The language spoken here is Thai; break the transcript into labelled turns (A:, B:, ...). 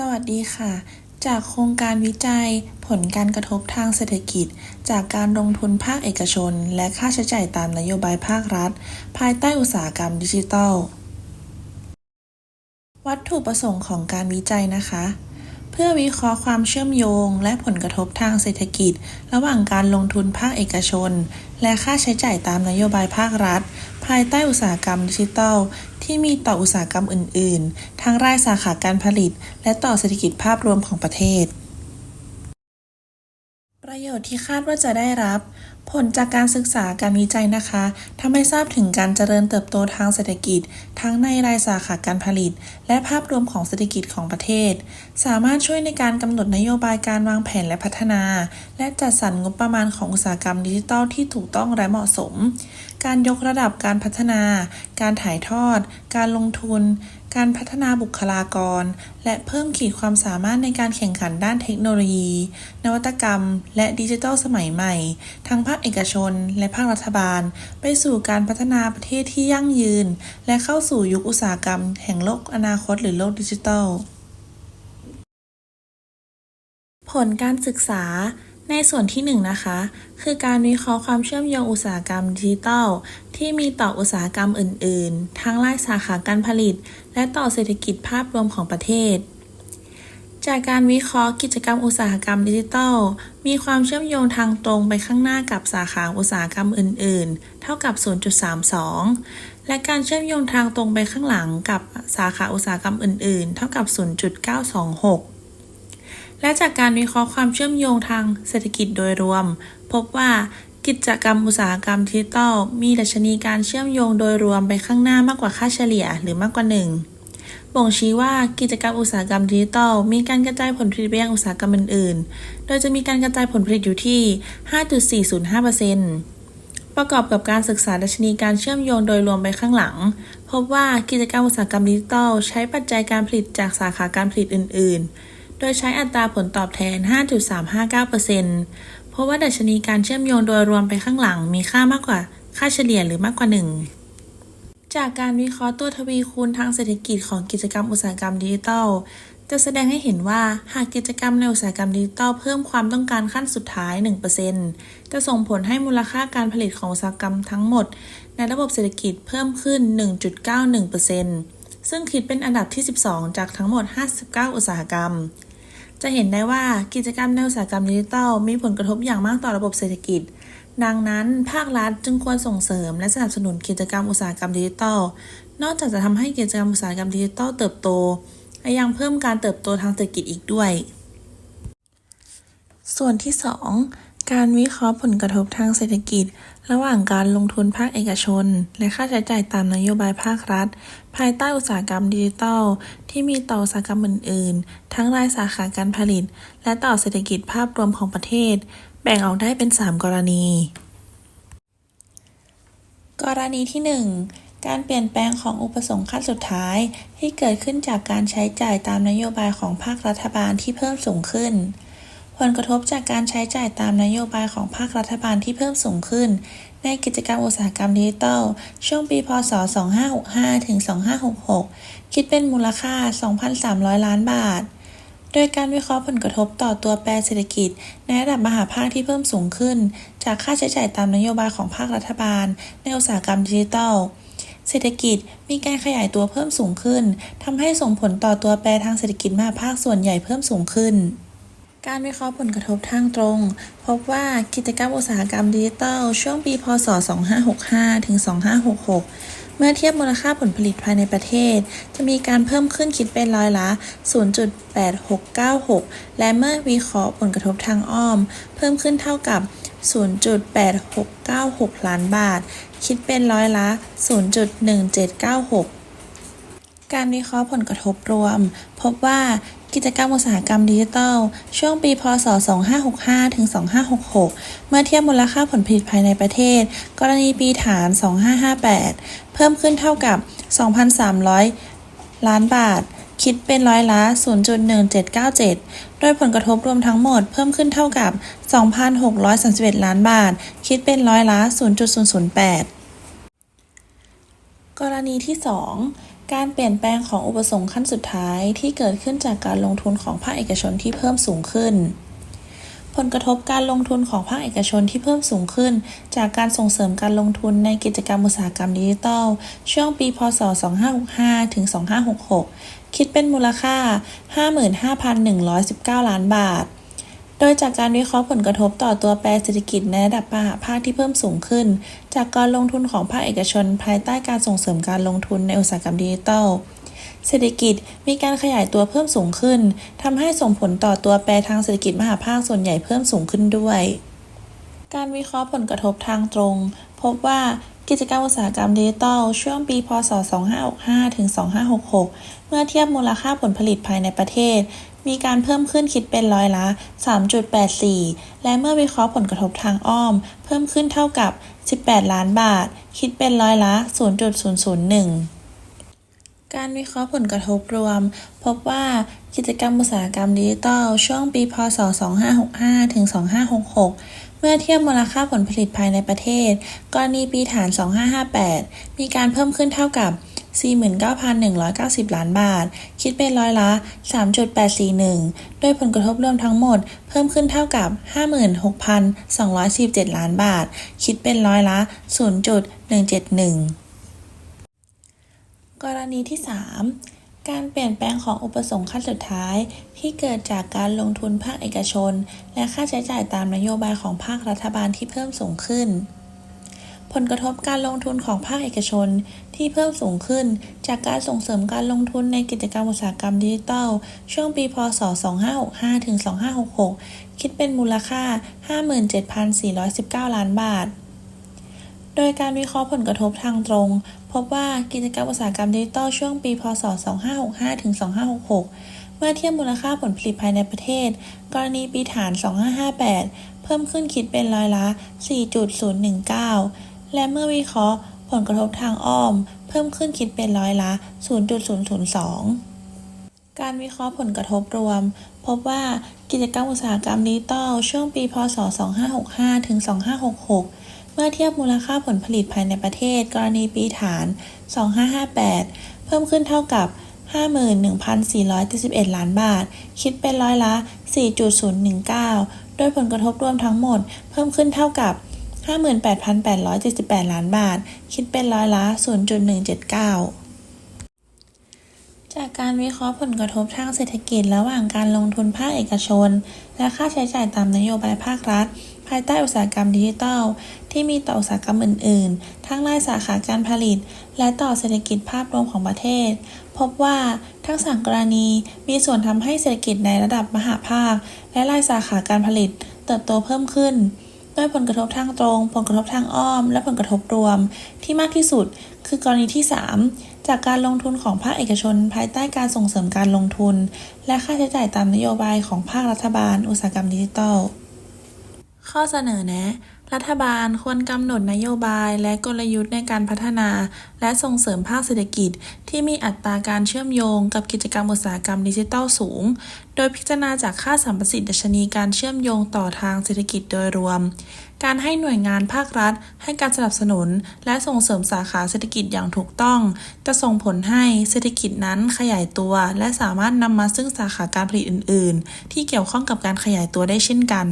A: สวัสดีค่ะ จากโครงการวิจัย ผลการกระทบทางเศรษฐกิจ จากการลงทุนภาคเอกชน และค่าใช้จ่ายตามนโยบายภาครัฐ ภายใต้อุตสาหกรรมดิจิทัล วัตถุประสงค์ของการวิจัยนะคะ เพื่อวิเคราะห์ความเชื่อมโยง และผลกระทบทางเศรษฐกิจ ระหว่างการลงทุนภาคเอกชน และค่าใช้จ่ายตามนโยบายภาครัฐ ภายใต้อุตสาหกรรมดิจิทัล ที่มีต่ออุตสาหกรรมอื่น ๆ ทั้งรายสาขาการผลิต และต่อเศรษฐกิจภาพรวมของประเทศ ชน์ที่คาดว่าจะได้รับ ผลจากการศึกษาการวิจัยนะคะทำให้ทราบถึงการเจริญเติบโตทางเศรษฐกิจ ทั้งในรายสาขาการผลิต และภาพรวมของเศรษฐกิจของประเทศ สามารถช่วยในการกำหนดนโยบายการวางแผนและพัฒนา และจัดสรรงบประมาณของอุตสาหกรรมดิจิทัลที่ถูกต้องและเหมาะสม การยกระดับการพัฒนา การถ่ายทอด การลงทุน การพัฒนาบุคลากร และเพิ่มขีดความสามารถในการแข่งขันด้านเทคโนโลยี นวัตกรรม และดิจิทัลสมัยใหม่ ทั้งภาคเอกชน และภาครัฐบาล ไปสู่การพัฒนาประเทศที่ยั่งยืน และเข้าสู่ยุคอุตสาหกรรม แห่งโลกอนาคตหรือโลกดิจิทัล ผลการศึกษาในส่วนที่1นงนะคะ คือการวิเคราะห์ความเชื่อมโยงอุตสาหกรรมดิจิทัล ที่มีต่ออุตสาหกรรมอื่น ๆ ทั้งรายสาขาการผลิต และต่อเศรษฐกิจภาพรวมของประเทศ จากการวิเคราะห์กิจกรรมอุตสาหกรรมดิจิทัล มีความเชื่อมโยงทางตรงไปข้างหน้ากับสาขาอุตสาหกรรมอื่น ๆ เท่ากับ 0.32 และการเชื่อมโยงทางตรงไปข้างหลังกับสาขาอุตสาหกรรมอื่น ๆ เท่ากับ 0.926และจากการวิเคราะห์ความเชื่อมโยงทางเศรษฐกิจโดยรวม พบว่า กิจกรรมอุตสาหกรรมดิจิทัลมีดัชนีการเชื่อมโยงโดยรวมไปข้างหน้ามากกว่าค่าเฉลี่ยหรือมากกว่า 1 บ่งชี้ว่ากิจกรรมอุตสาหกรรมดิจิทัลมีการกระจายผลผลิตไปยังอุตสาหกรรมอื่นๆ โดยจะมีการกระจายผลผลิตอยู่ที่ 5.405%ประกอบกับการศึกษาดัชนีการเชื่อมโยงโดยรวมไปข้างหลัง พบว่ากิจกรรมอุตสาหกรรมดิจิทัลใช้ปัจจัยการผลิตจากสาขาการผลิตอื่น ๆ โดยใช้อัตราผลตอบแทน 5.359%เพราะว่าดัชนีการเชื่อมโยงโดยรวมไปข้างหลังมีค่ามากกว่าค่าเฉลี่ยหรือมากกว่า 1 จากการวิเคราะห์ตัวทวีคูณทางเศรษฐกิจของกิจกรรมอุตสาหกรรมดิจิทัล จะแสดงให้เห็นว่าหากกิจกรรมในอุตสาหกรรมดิจิทัลเพิ่มความต้องการขั้นสุดท้าย 1%จะส่งผลให้มูลค่าการผลิตของอุตสาหกรรมทั้งหมด ในระบบเศรษฐกิจเพิ่มขึ้น 1.91%ซึ่งคิดเป็นอันดับที่ 12 จากทั้งหมด 59 อุตสาหกรรม จะเห็นได้ว่ากิจกรรมในอุตสาหกรรมดิจิทัลมีผลกระทบอย่างมากต่อระบบเศรษฐกิจ ดังนั้น ภาครัฐจึงควรส่งเสริมและสนับสนุนกิจกรรมอุตสาหกรรมดิจิทัล นอกจากจะทำให้กิจกรรมอุตสาหกรรมดิจิทัลเติบโตและยังเพิ่มการเติบโตทางเศรษฐกิจอีกด้วย ส่วนที่ 2 การวิเคราะห์ผลกระทบทางเศรษฐกิจ ระหว่างการลงทุนภาคเอกชน และค่าใช้จ่ายตามนโยบายภาครัฐ ภายใต้อุตสาหกรรมดิจิทัล ที่มีต่ออุตสาหกรรมอื่น ๆ ทั้งรายสาขาการผลิต และต่อเศรษฐกิจภาพรวมของประเทศ แบ่งออกได้เป็น 3 กรณี กรณีที่ 1การเปลี่ยนแปลงของอุปสงค์ขั้นสุดท้ายที่เกิดขึ้นจากการใช้จ่ายตามนโยบายของภาครัฐบาลที่เพิ่มสูงขึ้น ผลกระทบจากการใช้จ่ายตามนโยบายของภาครัฐบาลที่เพิ่มสูงขึ้น ในกิจกรรมอุตสาหกรรมดิจิทัล ช่วงปี พ.ศ.2565 ถึง 2566 คิดเป็นมูลค่า 2,300 ล้านบาท โดยการวิเคราะห์ผลกระทบต่อตัวแปรเศรษฐกิจ ในระดับมหาภาคที่เพิ่มสูงขึ้น จากค่าใช้จ่ายตามนโยบายของภาครัฐบาล ในอุตสาหกรรมดิจิทัลเศรษฐกิจมีการขยายตัวเพิ่มสูงขึ้น ทำให้ส่งผลต่อตัวแปรทางเศรษฐกิจมหาภาคส่วนใหญ่เพิ่มสูงขึ้น การวิเคราะห์ผลกระทบทางตรง พบว่ากิจกรรมอุตสาหกรรมดิจิทัล ช่วงปี พ.ศ.2565 ถึง 2566 เมื่อเทียบมูลค่าผลผลิตภายในประเทศ จะมีการเพิ่มขึ้นคิดเป็นร้อยละ 0.8696 และเมื่อวิเคราะห์ผลกระทบทางอ้อม เพิ่มขึ้นเท่ากับ 0.8696 ล้านบาท คิดเป็นร้อยละ 0.1796 การวิเคราะห์ผลกระทบรวม พบว่ากิจกรรมอุตสาหกรรมดิจิทัล ช่วงปี พ.ศ.2565 ถึง 2566 เมื่อเทียบมูลค่าผลผลิตภายในประเทศ กรณีปีฐาน 2558 เพิ่มขึ้นเท่ากับ 2,300 ล้านบาท คิดเป็นร้อยละ 0.1797 โดยผลกระทบรวมทั้งหมดเพิ่มขึ้นเท่ากับ 2,631 ล้านบาท คิดเป็นร้อยละ 0.008 กรณีที่ 2 การเปลี่ยนแปลงของอุปสงค์ขั้นสุดท้ายที่เกิดขึ้นจากการลงทุนของภาคเอกชนที่เพิ่มสูงขึ้น ผลกระทบการลงทุนของภาคเอกชนที่เพิ่มสูงขึ้น จากการส่งเสริมการลงทุนในกิจกรรมอุตสาหกรรมดิจิทัล ช่วงปี พศ 2565 ถึง 2566 คิดเป็นมูลค่า 55,119 ล้านบาท โดยจากการวิเคราะห์ผลกระทบต่อตัวแปรเศรษฐกิจในระดับมหาภาคที่เพิ่มสูงขึ้น จากการลงทุนของภาคเอกชน ภายใต้การส่งเสริมการลงทุนในอุตสาหกรรมดิจิทัล เศรษฐกิจมีการขยายตัวเพิ่มสูงขึ้นทำให้ส่งผลต่อตัวแปรทางเศรษฐกิจมหาภาคส่วนใหญ่เพิ่มสูงขึ้นด้วย การวิเคราะห์ผลกระทบทางตรง พบว่ากิจกรรมอุตสาหกรรมดิจิทัล ช่วงปี พศ 2565 ถึง 2566 เมื่อเทียบมูลค่าผลผลิตภายในประเทศ มีการเพิ่มขึ้นคิดเป็นร้อยละ 3.84 และเมื่อวิเคราะห์ผลกระทบทางอ้อม เพิ่มขึ้นเท่ากับ 18 ล้านบาท คิดเป็นร้อยละ 0.001การวิเคราะห์ผลกระทบรวม พบว่ากิจกรรมอุตสาหกรรมดิจิทัล ช่วงปี พศ 2565 ถึง 2566 เมื่อเทียบมูลค่าผลผลิตภายในประเทศ กรณีปีฐาน 2558 มีการเพิ่มขึ้นเท่ากับ 49,190 ล้านบาท คิดเป็นร้อยละ 3.841 โดยผลกระทบรวมทั้งหมดเพิ่มขึ้นเท่ากับ 56,247ล้านบาท คิดเป็นร้อยละ 0.171 กรณีที่ 3การเปลี่ยนแปลงของอุปสงค์ขั้นสุดท้าย ที่เกิดจากการลงทุนภาคเอกชน และค่าใช้จ่ายตามนโยบายของภาครัฐบาลที่เพิ่มสูงขึ้น ลกระทบการลงทุนของภาคเอกชนที่เพิ่มสูงขึ้น จากการส่งเสริมการลงทุนในกิจกรรมอุตสาหกรรมดิจิทัล ช่วงปีพศ 2565ถึง2566 คิดเป็นมูลค่า 57,419 ล้านบาท โดยการวิเคราะห์ผลกระทบทางตรง พบว่ากิจกรรมอุตสาหกรรมดิจิทัลช่วงปีพศ 2565ถึง2566 เมื่อเทียบมูลค่าผลผลิตภายในประเทศ กรณีปีฐาน 2558 เพิ่มขึ้นคิดเป็นร้อยละ 4.019 และเมื่อวิเคราะห์ ผลกระทบทางอ้อม เพิ่มขึ้นคิดเป็นร้อยละ 0.002 การวิเคราะห์ผลกระทบรวม พบว่ากิจกรรมอุตสาหกรรมดิจิทัลช่วงปี พศ 2565 ถึง 2566 เมื่อเทียบมูลค่าผลผลิตภายในประเทศ กรณีปีฐาน 2558 เพิ่มขึ้นเท่ากับ 51,471 ล้านบาท คิดเป็นร้อยละ 4.019 โดยผลกระทบรวมทั้งหมด เพิ่มขึ้นเท่ากับ 58,878 ล้านบาท คิดเป็นร้อยละ 0.179จากการวิเคราะห์ผลกระทบทางเศรษฐกิจระหว่างการลงทุนภาคเอกชน และค่าใช้จ่ายตามนโยบายภาครัฐ ภายใต้อุตสาหกรรมดิจิทัล ที่มีต่ออุตสาหกรรมอื่น ๆ ทั้งรายสาขาการผลิต และต่อเศรษฐกิจภาพรวมของประเทศ พบว่าทั้งสามกรณีมีส่วนทำให้เศรษฐกิจในระดับมหาภาค และรายสาขาการผลิต เติบโตเพิ่มขึ้น ด้วยผลกระทบทางตรง ผลกระทบทางอ้อม และผลกระทบรวม ที่มากที่สุด คือกรณีที่ 3 จากการลงทุนของภาคเอกชน ภายใต้การส่งเสริมการลงทุน และค่าใช้จ่ายตามนโยบายของภาครัฐบาล อุตสาหกรรมดิจิทัล ข้อเสนอแนะ รัฐบาลควรกำหนดนโยบายและกลยุทธ์ในการพัฒนา และส่งเสริมภาคเศรษฐกิจ ที่มีอัตราการเชื่อมโยงกับกิจกรรมอุตสาหกรรมดิจิทัลสูง โดยพิจารณาจากค่าสัมประสิทธิ์ดัชนีการเชื่อมโยงต่อทางเศรษฐกิจโดยรวม การให้หน่วยงานภาครัฐ ให้การสนับสนุน และส่งเสริมสาขาเศรษฐกิจอย่างถูกต้อง จะส่งผลให้เศรษฐกิจนั้นขยายตัว และสามารถนำมาซึ่งสาขาการผลิตอื่น ๆ ที่เกี่ยวข้องกับการขยายตัวได้เช่นกัน